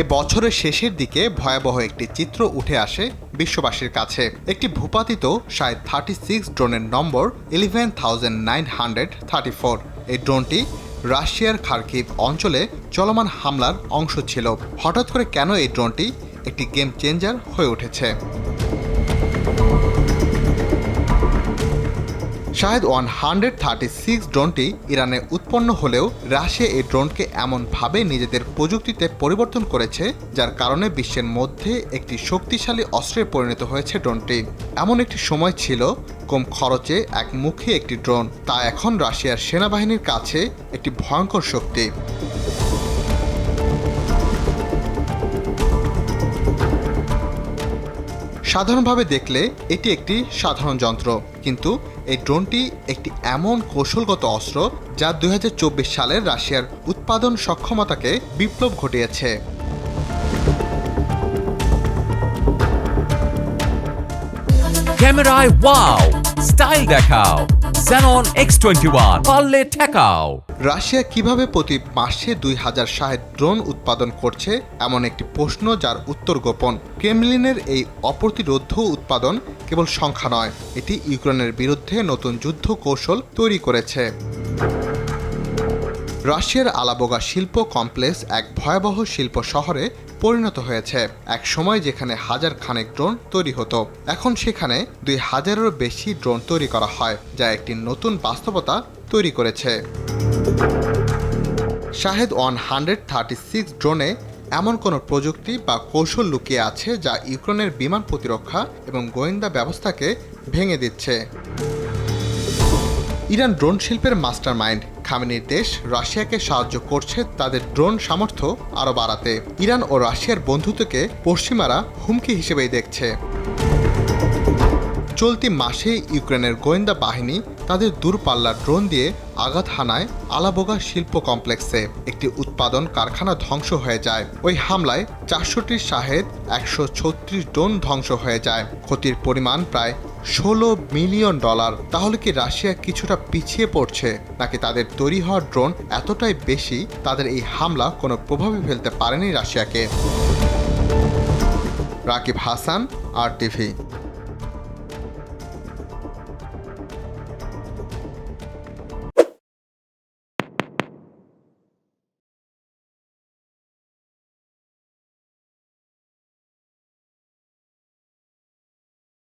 এ বছরের শেষের দিকে ভয়াবহ একটি চিত্র উঠে আসে বিশ্ববাসীর কাছে। একটি ভূপাতিত সায় থার্টি সিক্স ড্রোনের নম্বর eleven thousand nine hundred thirty four এই ড্রোনটি রাশিয়ার খার্কিভ অঞ্চলে চলমান হামলার অংশ ছিল। হঠাৎ করে কেন এই ড্রোনটি একটি গেম চেঞ্জার হয়ে উঠেছে? Shahed one hundred thirty six ড্রোনটি ইরানে উৎপন্ন হলেও রাশিয়া এই ড্রোনকে এমনভাবে নিজেদের প্রযুক্তিতে পরিবর্তন করেছে, যার কারণে বিশ্বের মধ্যে একটি শক্তিশালী অস্ত্রে পরিণত হয়েছে ড্রোনটি। এমন একটি সময় ছিল কম খরচে এক মুখে একটি ড্রোন। তা এখন রাশিয়ার সেনাবাহিনীর কাছে একটি ভয়ঙ্কর শক্তি। সাধারণভাবে দেখলে এটি একটি সাধারণ যন্ত্র, কিন্তু এই ড্রোনটি একটি এমন কৌশলগত অস্ত্র যা দুই হাজার চব্বিশ সালের রাশিয়ার উৎপাদন সক্ষমতাকে বিপ্লব ঘটিয়েছে। ক্যামেরায়, ওয়াও! স্টাইল দেখাও! Xenon X21 পারলে ঠেকাও! রাশিয়া কীভাবে প্রতি মাসে দুই হাজার শাহেদ ড্রোন উৎপাদন করছে, এমন একটি প্রশ্ন যার উত্তর গোপন। ক্রেমলিনের এই অপ্রতিরোধ উৎপাদন কেবল সংখ্যা নয়, এটি ইউক্রেনের বিরুদ্ধে নতুন যুদ্ধ কৌশল তৈরি করেছে। রাশিয়ার আলাবোগা শিল্প কমপ্লেক্স এক ভয়াবহ শিল্প শহরে পরিণত হয়েছে, এক সময় যেখানে হাজার খানেক ড্রোন তৈরি হতো। এখন সেখানে দুই হাজারেরও বেশি ড্রোন তৈরি করা হয়, যা একটি নতুন বাস্তবতা তৈরি করেছে। Shahed one hundred thirty six ড্রোনে এমন কোনো প্রযুক্তি বা কৌশল লুকিয়ে আছে যা ইউক্রেনের বিমান প্রতিরক্ষা এবং গোয়েন্দা ব্যবস্থাকে ভেঙে দিচ্ছে? ইরান ড্রোন শিল্পের মাস্টার মাইন্ড খামেনির দেশ রাশিয়াকে সাহায্য করছে তাদের ড্রোন সামর্থ্য আরও বাড়াতে। ইরান ও রাশিয়ার বন্ধুত্বকে পশ্চিমারা হুমকি হিসেবেই দেখছে। চলতি মাসে ইউক্রেনের গোয়েন্দা বাহিনী তাদের দূরপাল্লার ড্রোন দিয়ে আঘাত হানায় আলাবোগা শিল্প কমপ্লেক্সে একটি উৎপাদন কারখানা ধ্বংস হয়ে যায়। ওই হামলায় চারশোটি শাহেদ, একশো ছত্রিশ ড্রোন ধ্বংস হয়ে যায়। ক্ষতির পরিমাণ প্রায় ষোলো মিলিয়ন ডলার। তাহলে কি রাশিয়া কিছুটা পিছিয়ে পড়ছে? নাকি তাদের তৈরি হওয়া ড্রোন এতটাই বেশি তাদের এই হামলা কোনো প্রভাবে ফেলতে পারেনি রাশিয়াকে? রাকিব হাসান আর টিভি